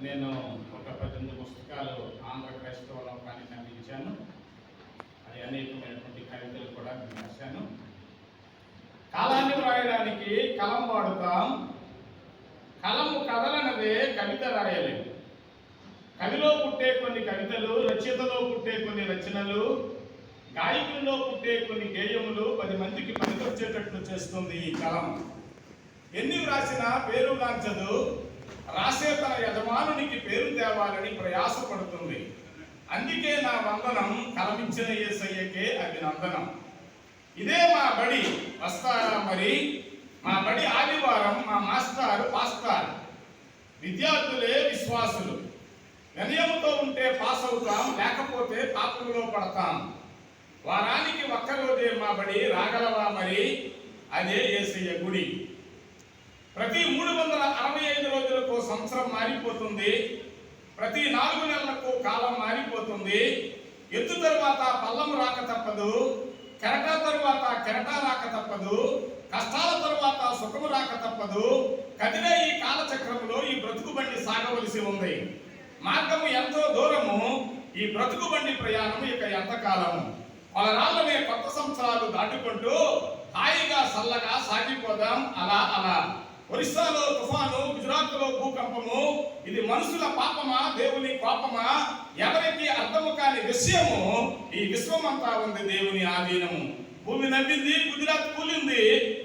నేను ఒక పద్దెనిమిది పుస్తకాలు ఆంధ్ర క్రైస్తవ లోకానికి అందించాను. అది అనేకమైనటువంటి కవితలు కూడా నేను రాశాను. కాలాన్ని వ్రాయడానికి కలం వాడుతాం. కలము కదలనదే కవిత రాయలేదు కవిలో పుట్టే కొన్ని కవితలు రచయితలో పుట్టే కొన్ని రచనలు గాయకుల్లో పుట్టే కొన్ని గేయములు పది మందికి పనికొచ్చేటట్లు చేస్తుంది ఈ కలం. ఎన్ని వ్రాసినా పేరు గాంచదు. రాసే తన యజమానునికి పేరు తేవాలని ప్రయాసపడుతుంది. అందుకే నా వందనం కలమించిన యేసయ్యకే అభినందనం. ఇదే మా బడి వస్తారా మరి? మా బడి ఆదివారం మా మాస్టారు పాస్టార్ విద్యార్థులే విశ్వాసులు. వినయముతో ఉంటే పాస్ అవుతాం లేకపోతే పాపంలో పడతాం. వారానికి ఒక్కరోజే మా బడి రాగలవా మరి? అదే ఏసయ్య గుడి. ప్రతి మూడు వందల అరవై ఐదు రోజులకు సంవత్సరం మారిపోతుంది. ప్రతి నాలుగు నెలలకు కాలం మారిపోతుంది. ఎత్తు తరువాత పల్లం రాక తప్పదు. కెరట తరువాత కెరట రాక తప్పదు. కష్టాల తరువాత సుఖము రాక తప్పదు. కదిలే ఈ కాలచక్రంలో ఈ బ్రతుకు బండి సాగవలసి ఉంది. మార్గము ఎంతో దూరము. ఈ బ్రతుకు బండి ప్రయాణం ఇక ఎంతకాలము? పలరాళ్ళనే కొత్త సంవత్సరాలు దాటుకుంటూ హాయిగా చల్లగా సాగిపోదాం. అలా అలా. ఒరిస్సాలో తుఫాను గుజరాత్లో భూకంపము. ఇది మనుషుల పాపమా దేవుని పాపమా? ఎవరికి అర్థము కాని విషయము ఈ విశ్వమంతా ఉంది దేవుని ఆధీనము. భూమి నవ్వింది గుజరాత్ కూలింది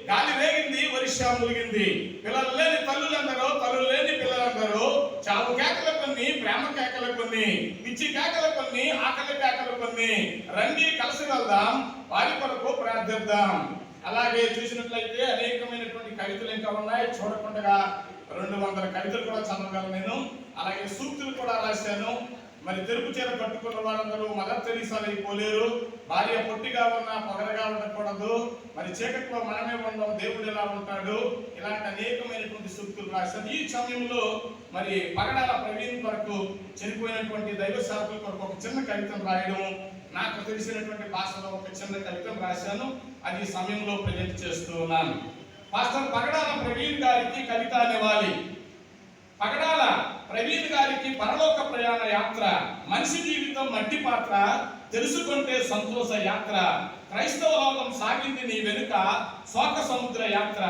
గాలి వేగింది ఒరిస్సా ములిగింది పిల్లలు లేని తల్లులందరూ తల్లులు లేని పిల్లలందరూ చావు కేకల కొన్ని ప్రేమ కేకల కొన్ని పిచ్చి కేకల కొన్ని ఆకలి కేకలు కొన్ని. రండి కలిసి వెళ్దాం వారి కొరకు ప్రార్థిద్దాం. అలాగే చూసినట్లయితే అనేకమైనటువంటి కవితలు ఇంకా ఉన్నాయి. చూడకుండా రెండు వందల కవితలు కూడా చదవగలను నేను. అలాగే సూక్తులు కూడా రాశాను. మరి తెలుపు చీర కట్టుకున్న వారందరూ మదర్ తెరీసాలు భార్య పొట్టిగా ఉన్నా పొగరగా ఉండకూడదు. మరి చీకట్లో మనమే ఉండం దేవుడు ఎలా ఉంటాడు? ఇలాంటి అనేకమైనటువంటి సూక్తులు రాశారు. ఈ సమయంలో మరి పగడాల ప్రవీణ్ కొరకు చనిపోయినటువంటి దైవ శాఖల కొరకు ఒక చిన్న కవితం రాయడం నాకు తెలిసినటువంటి భాషలో ఒక చిన్న కవితం రాశాను. అది సమయంలో ప్రజెంట్ చేస్తూ ఉన్నాను పాస్టర్ పగడాల ప్రవీణ్ గారికి కవిత అనేవాలి పగడాల ప్రవీణ్ గారికి పరలోక ప్రయాణ యాత్ర మనిషి జీవితం మట్టి పాత్ర తెలుసుకుంటే సంతోష యాత్ర క్రైస్తవ లోకం సాగింది నీ వెనుక శోక సముద్ర యాత్ర.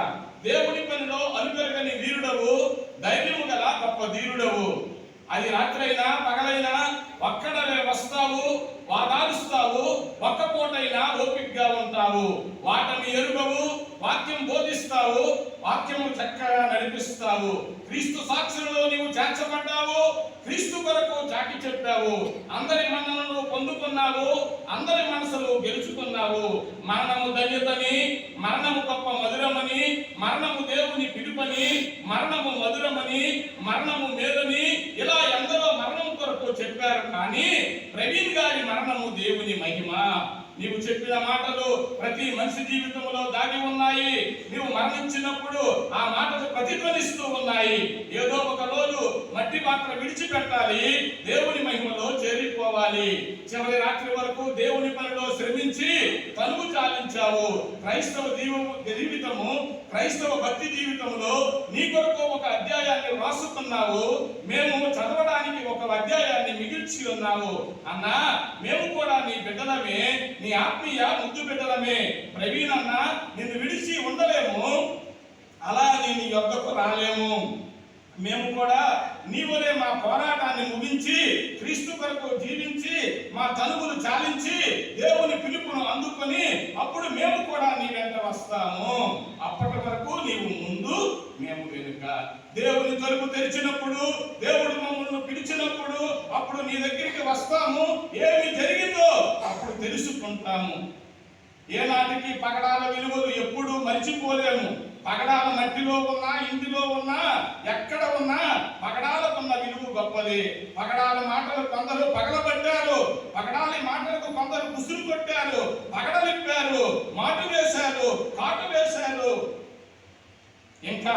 దేవుని పనిలో అలుపెరగని వీరుడవు ధైర్యము గల గొప్ప ధీరుడవు. అది రాత్రైనా పగలైనా ఒక్కడవే వస్తావు వాదాలుస్తావు ఒక్క పూటైనా ఓపిక్గా ఉంటావు. వాటమి ఎరుగవు వాక్యం బోధిస్తావు వాక్యము చక్కగా నడిపిస్తావు. క్రీస్తు సాక్షులలో నీవు చేర్చబడ్డావు క్రీస్తు కొరకు చాటి చెప్పావు. అందరి మన్నలను పొందుకున్నావు అందరి మనసులు గెలుచుకున్నావు. మరణము ధన్యతని మరణము గొప్ప మధురమని మరణము దేవుని పిలుపని మరణము మధురమని మరణము మేలని ఇలా ఎందరో మరణం కొరకు చెప్పారు. కానీ ప్రవీణ్ గారి మరణము దేవుని మహిమ. నీవు చెప్పిన మాటలు ప్రతి మనిషి జీవితంలో దాగి ఉన్నాయి. నీవు మరణించినప్పుడు ఆ మాటలు ప్రతిధ్వనిస్తూ ఉన్నాయి. ఏదో ఒక రోజు మట్టి పాత్ర విడిచిపెట్టాలి. దేవుని మహిమలో చేరిపోవాలి. చివరి రాత్రి వరకు దేవుని పనిలో శ్రమించి తనువు చాలించావు. క్రైస్తవ జీవము జీవితము క్రైస్తవ భక్తి జీవితంలో నీ కొరకు ఒక అధ్యాయాన్ని వ్రాసుకున్నావు మేము చదవడానికి ఒక అధ్యాయాన్ని మిగిల్చి ఉన్నాము. అన్నా మేము బిడ్డలమే నీ ఆత్మీయ ముద్దు బిడ్డలమే ప్రవీణ్ అన్న నిన్ను విడిచి ఉండలేము. అలా నేను నీ యొద్దకు రాలేము. మేము కూడా నీవులే మా పోరాటాన్ని ముగించి క్రీస్తు కొరకు జీవించి మా తనువులు చాలించి దేవుని పిలుపును అందుకొని అప్పుడు మేము కూడా నీ వెంట వస్తాము. అప్పటి వరకు నీవు ముందు మేము వెనుక. దేవుని తలుపు తెరిచినప్పుడు దేవుడు మమ్మల్ని పిలిచినప్పుడు అప్పుడు నీ దగ్గరికి వస్తాము. ఏమి జరిగింది అప్పుడు తెలుసుకుంటాము. ఏనాటికి పగడాల విలువలు ఎప్పుడు మర్చిపోలేము. పగడాల మట్టిలో ఉన్నా ఇంటిలో ఉన్నా ఎక్కడ ఉన్నా పగడాలకున్న విలువ గొప్పది. పగడాల మాటలు కొందరు పగలబడ్డారు. పగడాలి మాటలకు కొందరు కుసురు కొట్టారు.